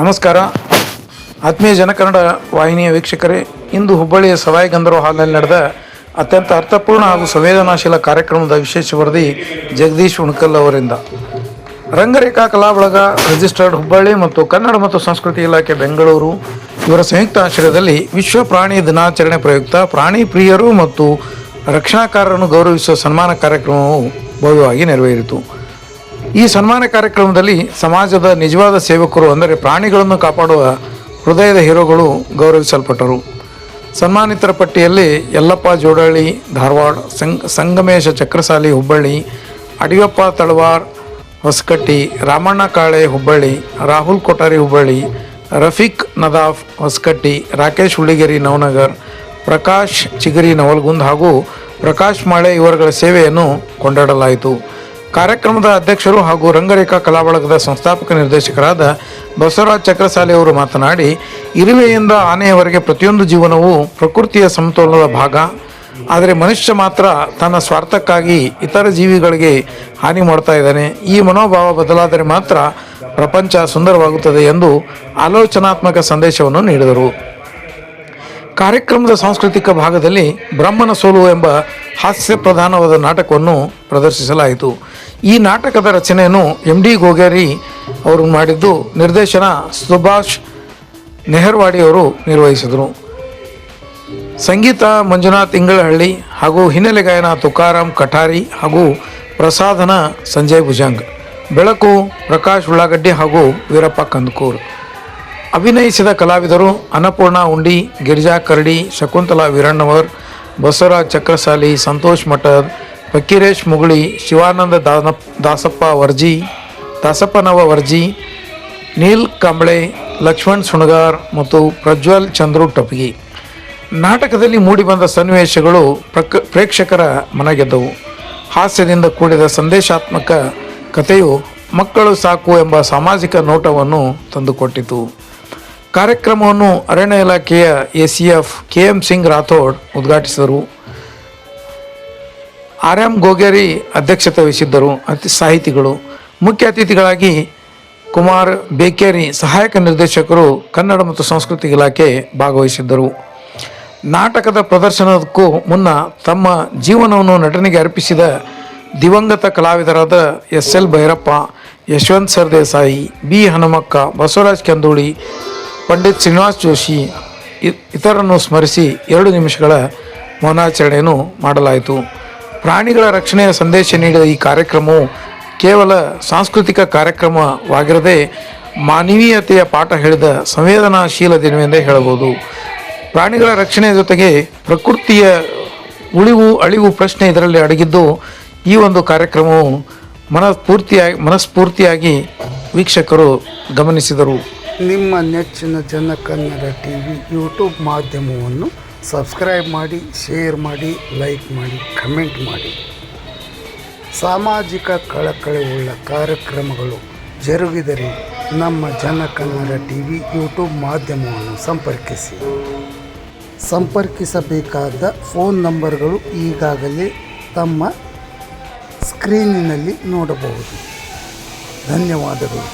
ನಮಸ್ಕಾರ. ಆತ್ಮೀಯ ಜನಕನ್ನಡ ವಾಹಿನಿಯ ವೀಕ್ಷಕರೇ, ಇಂದು ಹುಬ್ಬಳ್ಳಿಯ ಸವಾಯಿ ಗಂಧರ್ವ ಹಾಲ್ನಲ್ಲಿ ನಡೆದ ಅತ್ಯಂತ ಅರ್ಥಪೂರ್ಣ ಹಾಗೂ ಸಂವೇದನಾಶೀಲ ಕಾರ್ಯಕ್ರಮದ ವಿಶೇಷ ವರದಿ ಜಗದೀಶ್ ಉಣಕಲ್ ಅವರಿಂದ. ರಂಗರೇಖಾ ಕಲಾ ಬಳಗ, ರಿಜಿಸ್ಟರ್ಡ್ ಹುಬ್ಬಳ್ಳಿ ಮತ್ತು ಕನ್ನಡ ಮತ್ತು ಸಂಸ್ಕೃತಿ ಇಲಾಖೆ ಬೆಂಗಳೂರು ಇವರ ಸಂಯುಕ್ತ ಆಶ್ರಯದಲ್ಲಿ ವಿಶ್ವ ಪ್ರಾಣಿ ದಿನಾಚರಣೆ ಪ್ರಯುಕ್ತ ಪ್ರಾಣಿ ಪ್ರಿಯರು ಮತ್ತು ರಕ್ಷಣಾಕಾರರನ್ನು ಗೌರವಿಸುವ ಸನ್ಮಾನ ಕಾರ್ಯಕ್ರಮವು ಭವ್ಯವಾಗಿ ನೆರವೇರಿತು. ಈ ಸನ್ಮಾನ ಕಾರ್ಯಕ್ರಮದಲ್ಲಿ ಸಮಾಜದ ನಿಜವಾದ ಸೇವಕರು ಅಂದರೆ ಪ್ರಾಣಿಗಳನ್ನು ಕಾಪಾಡುವ ಹೃದಯದ ಹೀರೋಗಳು ಗೌರವಿಸಲ್ಪಟ್ಟರು. ಸನ್ಮಾನಿತರ ಪಟ್ಟಿಯಲ್ಲಿ ಯಲ್ಲಪ್ಪ ಜೋಡಳ್ಳಿ, ಧಾರವಾಡ ಸಂಗ್, ಸಂಗಮೇಶ ಚಕ್ರಸಾಲಿ ಹುಬ್ಬಳ್ಳಿ, ಅಡಿಯಪ್ಪ ತಳವಾರ್, ಹೊಸಕಟ್ಟಿ, ರಾಮಣ್ಣ ಕಾಳೆ ಹುಬ್ಬಳ್ಳಿ, ರಾಹುಲ್ ಕೊಠಾರಿ ಹುಬ್ಬಳ್ಳಿ, ರಫೀಕ್ ನದಾಫ್ ಹೊಸಕಟ್ಟಿ, ರಾಕೇಶ್ ಹುಳಿಗೇರಿ ನವನಗರ್, ಪ್ರಕಾಶ್ ಚಿಗರಿ ನವಲ್ಗುಂದ್ ಹಾಗೂ ಪ್ರಕಾಶ್ ಮಾಳೆ ಇವರುಗಳ ಸೇವೆಯನ್ನು ಕೊಂಡಾಡಲಾಯಿತು. ಕಾರ್ಯಕ್ರಮದ ಅಧ್ಯಕ್ಷರು ಹಾಗೂ ರಂಗರೇಖಾ ಕಲಾಬಳಗದ ಸಂಸ್ಥಾಪಕ ನಿರ್ದೇಶಕರಾದ ಬಸವರಾಜ್ ಚಕ್ರಸಾಲಿ ಅವರು ಮಾತನಾಡಿ, ಇರುವೆಯಿಂದ ಆನೆಯವರೆಗೆ ಪ್ರತಿಯೊಂದು ಜೀವನವು ಪ್ರಕೃತಿಯ ಸಮತೋಲನದ ಭಾಗ. ಆದರೆ ಮನುಷ್ಯ ಮಾತ್ರ ತನ್ನ ಸ್ವಾರ್ಥಕ್ಕಾಗಿ ಇತರ ಜೀವಿಗಳಿಗೆ ಹಾನಿ ಮಾಡ್ತಾ ಇದ್ದಾನೆ. ಈ ಮನೋಭಾವ ಬದಲಾದರೆ ಮಾತ್ರ ಪ್ರಪಂಚ ಸುಂದರವಾಗುತ್ತದೆ ಎಂದು ಆಲೋಚನಾತ್ಮಕ ಸಂದೇಶವನ್ನು ನೀಡಿದರು. ಕಾರ್ಯಕ್ರಮದ ಸಾಂಸ್ಕೃತಿಕ ಭಾಗದಲ್ಲಿ ಬ್ರಹ್ಮನ ಸೋಲು ಎಂಬ ಹಾಸ್ಯ ಪ್ರಧಾನವಾದ ನಾಟಕವನ್ನು ಪ್ರದರ್ಶಿಸಲಾಯಿತು. ಈ ನಾಟಕದ ರಚನೆಯನ್ನು ಎಂ ಡಿ ಗೋಗೇರಿ ಅವರು ಮಾಡಿದ್ದು ನಿರ್ದೇಶನ ಸುಭಾಷ್ ನೆಹರ್ವಾಡಿ ಅವರು ನಿರ್ವಹಿಸಿದರು. ಸಂಗೀತ ಮಂಜುನಾಥ್ ಇಂಗಳಹಳ್ಳಿ ಹಾಗೂ ಹಿನ್ನೆಲೆ ಗಾಯನ ತುಕಾರಾಮ್ ಕಠಾರಿ ಹಾಗೂ ಪ್ರಸಾದನ ಸಂಜಯ್ ಭುಜಂಗ್. ಬೆಳಕು ಪ್ರಕಾಶ್ ಉಳ್ಳಾಗಡ್ಡಿ ಹಾಗೂ ವೀರಪ್ಪ ಕಂದಕೂರ್. ಅಭಿನಯಿಸಿದ ಕಲಾವಿದರು ಅನ್ನಪೂರ್ಣ ಉಂಡಿ, ಗಿರಿಜಾ ಕರಡಿ, ಶಕುಂತಲಾ ವೀರಣ್ಣವರ್ ಬಸವರಾಜ್ ಚಕ್ರಸಾಲಿ, ಸಂತೋಷ್ ಮಠದ್, ಫಕೀರೇಶ್ ಮುಗುಳಿ, ಶಿವಾನಂದ ದಾನ, ದಾಸಪ್ಪ ವರ್ಜಿ, ದಾಸಪ್ಪನವ ವರ್ಜಿ, ನೀಲ್ ಕಂಬಳೆ, ಲಕ್ಷ್ಮಣ್ ಸುಣಗಾರ್ ಮತ್ತು ಪ್ರಜ್ವಲ್ ಚಂದ್ರು ಟಪ್ಗಿ. ನಾಟಕದಲ್ಲಿ ಮೂಡಿಬಂದ ಸನ್ನಿವೇಶಗಳು ಪ್ರಕ, ಪ್ರೇಕ್ಷಕರ ಮನಗೆದ್ದವು. ಹಾಸ್ಯದಿಂದ ಕೂಡಿದ ಸಂದೇಶಾತ್ಮಕ ಕಥೆಯು ಮಕ್ಕಳು ಸಾಕು ಎಂಬ ಸಾಮಾಜಿಕ ನೋಟವನ್ನು ತಂದುಕೊಟ್ಟಿತು. ಕಾರ್ಯಕ್ರಮವನ್ನು ಅರಣ್ಯ ಇಲಾಖೆಯ A C F K M Singh Rathod ಉದ್ಘಾಟಿಸಿದರು. ಆರ್ ಎಂ ಗೋಗೇರಿ ಅಧ್ಯಕ್ಷತೆ ವಹಿಸಿದ್ದರು. ಅತಿ ಸಾಹಿತಿಗಳು, ಮುಖ್ಯ ಅತಿಥಿಗಳಾಗಿ ಕುಮಾರ್ ಬೇಕೇರಿ ಸಹಾಯಕ ನಿರ್ದೇಶಕರು, ಕನ್ನಡ ಮತ್ತು ಸಂಸ್ಕೃತಿ ಇಲಾಖೆ ಭಾಗವಹಿಸಿದ್ದರು. ನಾಟಕದ ಪ್ರದರ್ಶನಕ್ಕೂ ಮುನ್ನ ತಮ್ಮ ಜೀವನವನ್ನು ನಟನೆಗೆ ಅರ್ಪಿಸಿದ ದಿವಂಗತ ಕಲಾವಿದರಾದ S L Bhyrappa, Yashwant Sardesai, B Hanumakka, Basavaraj Kendooli Pandit Srinivas Joshi ಇತರನ್ನು ಸ್ಮರಿಸಿ ಎರಡು ನಿಮಿಷಗಳ ಮೌನಾಚರಣೆಯನ್ನು ಮಾಡಲಾಯಿತು. ಪ್ರಾಣಿಗಳ ರಕ್ಷಣೆಯ ಸಂದೇಶ ನೀಡಿದ ಈ ಕಾರ್ಯಕ್ರಮವು ಕೇವಲ ಸಾಂಸ್ಕೃತಿಕ ಕಾರ್ಯಕ್ರಮವಾಗಿರದೆ ಮಾನವೀಯತೆಯ ಪಾಠ ಹೇಳಿದ ಸಂವೇದನಾಶೀಲ ದಿನವೆಂದೇ ಹೇಳಬಹುದು. ಪ್ರಾಣಿಗಳ ರಕ್ಷಣೆಯ ಜೊತೆಗೆ ಪ್ರಕೃತಿಯ ಉಳಿವು, ಅಳಿವು ಪ್ರಶ್ನೆ ಇದರಲ್ಲಿ ಅಡಗಿದ್ದು, ಈ ಒಂದು ಕಾರ್ಯಕ್ರಮವು ಮನಸ್ಫೂರ್ತಿಯಾಗಿ ಮನಸ್ಫೂರ್ತಿಯಾಗಿ ವೀಕ್ಷಕರು ಗಮನಿಸಿದರು. ನಿಮ್ಮ ನೆಚ್ಚಿನ ಜನಕನ್ನಡ ಟಿ ವಿ ಯೂಟ್ಯೂಬ್ ಮಾಧ್ಯಮವನ್ನು ಸಬ್ಸ್ಕ್ರೈಬ್ ಮಾಡಿ, ಶೇರ್ ಮಾಡಿ, ಲೈಕ್ ಮಾಡಿ, ಕಮೆಂಟ್ ಮಾಡಿ. ಸಾಮಾಜಿಕ ಕಳಕಳಿಯುಳ್ಳ ಕಾರ್ಯಕ್ರಮಗಳು ಜರುಗಿದರೆ ನಮ್ಮ ಜನಕನ್ನಡ ಟಿ ವಿ ಯೂಟ್ಯೂಬ್ ಮಾಧ್ಯಮವನ್ನು ಸಂಪರ್ಕಿಸಿ. ಸಂಪರ್ಕಿಸಬೇಕಾದ ಫೋನ್ ನಂಬರ್ಗಳು ಈಗಾಗಲೇ ತಮ್ಮ ಸ್ಕ್ರೀನಿನಲ್ಲಿ ನೋಡಬಹುದು. ಧನ್ಯವಾದಗಳು.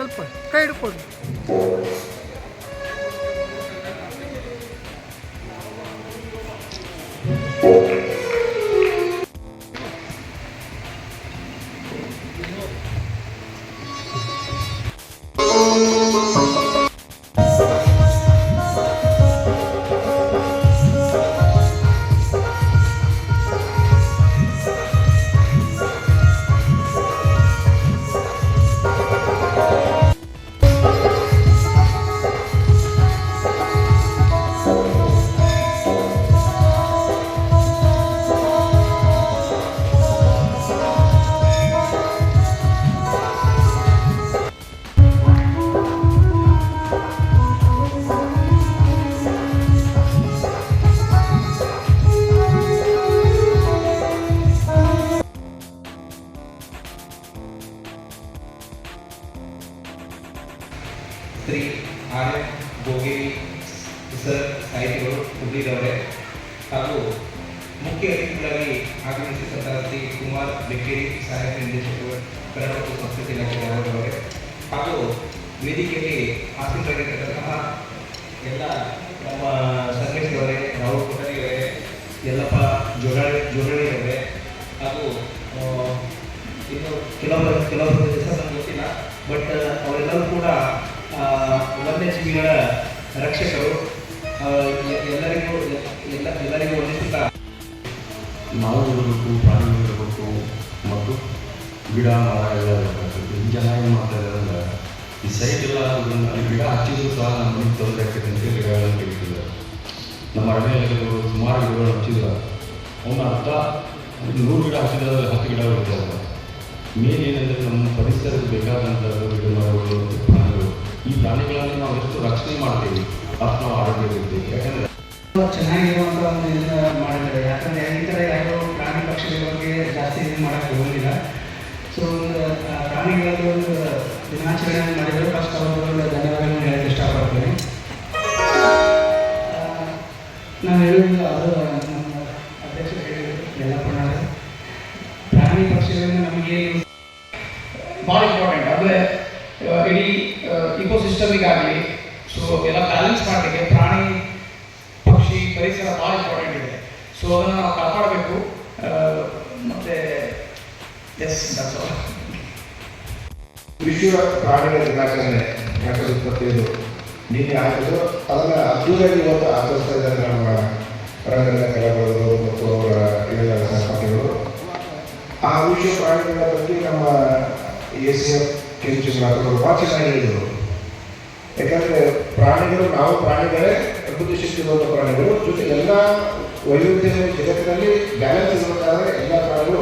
ಸ್ವಲ್ಪ ಕೈ ಹಿಡ್ಕೊಡ್ರಿ ಬೆಕ್ಕೇರಿ ಸಹಾಯಕ ನಿರ್ದೇಶಕರು ಕನ್ನಡ ಮತ್ತು ಸಂಸ್ಕೃತಿ ಇಲಾಖೆ ಹಾಗೂ ವೇದಿಕೆಯಲ್ಲಿ ಆಸೀನರಾಗಿರ್ತಕ್ಕಂತಹ ಎಲ್ಲ ನಮ್ಮ ಸಂಘಟನೆಯವರೇ ರಾಹುಲ್ ಕೊಠಡಿಯವರೇ ಯಲ್ಲಪ್ಪ ಜೋಗಾಳಿ ಜೋಗಾಳಿಯವರೇ ಹಾಗೂ ಆ, ಇನ್ನು ಕೆಲವರು ಕೆಲವರ ಹೆಸರು ನನಗೆ ಬಟ್ ಅವರೆಲ್ಲರೂ ಕೂಡ ವನ್ಯಜೀವಿಗಳ ರಕ್ಷಕರು ಎಲ್ಲರಿಗೂ ಎಲ್ಲ ಎಲ್ಲರಿಗೂ ವಂದಿಸುತ್ತಾ ನಾವು ಪ್ರಾಣಿಗಳು ಗಿಡ ಮರ ಎಲ್ಲ ಜನ ಏನು ಮಾಡ್ತಾರೆ ಅಂದ್ರೆ ಈ ಸೈಟ್ ಎಲ್ಲ ಅಲ್ಲಿ ಗಿಡ ಹಚ್ಚಿದ್ರು ಸಹ ನಮ್ಮ ಮನೆಗೆ ತೊಂದರೆ ಆಗ್ತೈತೆ ಗಿಡಗಳನ್ನು ತೆಗಿತಿದ್ದಾರೆ ನಮ್ಮ ಅರಣ್ಯಗಳು ಸುಮಾರು ಗಿಡಗಳು ಹಚ್ಚಿದ್ರೆ. ಅವನ ಅರ್ಥ ನೂರು ಗಿಡ ಹಚ್ಚಿದ್ರೆ ಹತ್ತು ಗಿಡ ಬರ್ತಾವೆ ಮೇನ್ ಏನಂದರೆ ನಮ್ಮ ಪರಿಸರಕ್ಕೆ ಬೇಕಾದಂಥ ಗಿಡ ಮರಗಳು ಪ್ರಾಣಿಗಳು. ಈ ಪ್ರಾಣಿಗಳನ್ನು ನಾವು ಎಷ್ಟು ರಕ್ಷಣೆ ಮಾಡ್ತೀವಿ? ಅಷ್ಟು ನಾವು ಆರೋಗ್ಯ ಇರ್ತೀವಿ ಯಾಕಂದರೆ ಚೆನ್ನಾಗಿರುವಂಥ ಒಂದು ಇದನ್ನು ಮಾಡಿದ್ದಾರೆ. ಯಾಕಂದರೆ ಈ ಥರ ಯಾರು ಪ್ರಾಣಿ ಪಕ್ಷಿಗಳ ಬಗ್ಗೆ ಜಾಸ್ತಿ ಇದು ಮಾಡೋಕ್ಕೆ ಹೋಗಲಿಲ್ಲ ಸೊ ಒಂದು ಪ್ರಾಣಿಗಳದ್ದು ಒಂದು ದಿನಾಚರಣೆ ಮಾಡಿದರೆ ಫಸ್ಟ್ ಅವ್ರಿಗೆ ಎಸ್ ದಟ್ಸ್ ಆಲ್ ವಿಶ್ವ ಪ್ರಾಣಿಗಳ ದಿನಾಚರಣೆ ಎರಡು ಸಾವಿರದ ಇಪ್ಪತ್ತೈದು. ನಿನ್ನೆ ಆಗಿದ್ದು ಅದನ್ನು ಅದ್ದೂರಿಯಾಗಿ ಇವತ್ತು ಆಚರಿಸ್ತಾ ಇದ್ದಾರೆ ನಮ್ಮ ರಂಗದ ಕಲಾವಿದರು ಮತ್ತು ಅವರ ಎಲ್ಲ ಸಹಪಾಠಿಗಳು ಆ ವಿಶ್ವ ಪ್ರಾಣಿಗಳ ಬಗ್ಗೆ ನಮ್ಮ ಎ ಸಿ ಎಫ್ ಕೆಂಚುಗಳಾದರು ಭಾಳ ಚೆನ್ನಾಗಿ ಹೇಳಿದರು. ಯಾಕಂದರೆ ಪ್ರಾಣಿಗಳು, ನಾವು ಪ್ರಾಣಿಗಳೇ ಬುದ್ಧಿಶಕ್ತಿ ಇರುವಂಥ ಪ್ರಾಣಿಗಳು. ಜೊತೆ ಎಲ್ಲ ವೈವಿಧ್ಯ ಜಗತ್ತಿನಲ್ಲಿ ಬ್ಯಾಲೆನ್ಸ್ ಇರಬೇಕಾದ್ರೆ ಎಲ್ಲ ಪ್ರಾಣಿಗಳು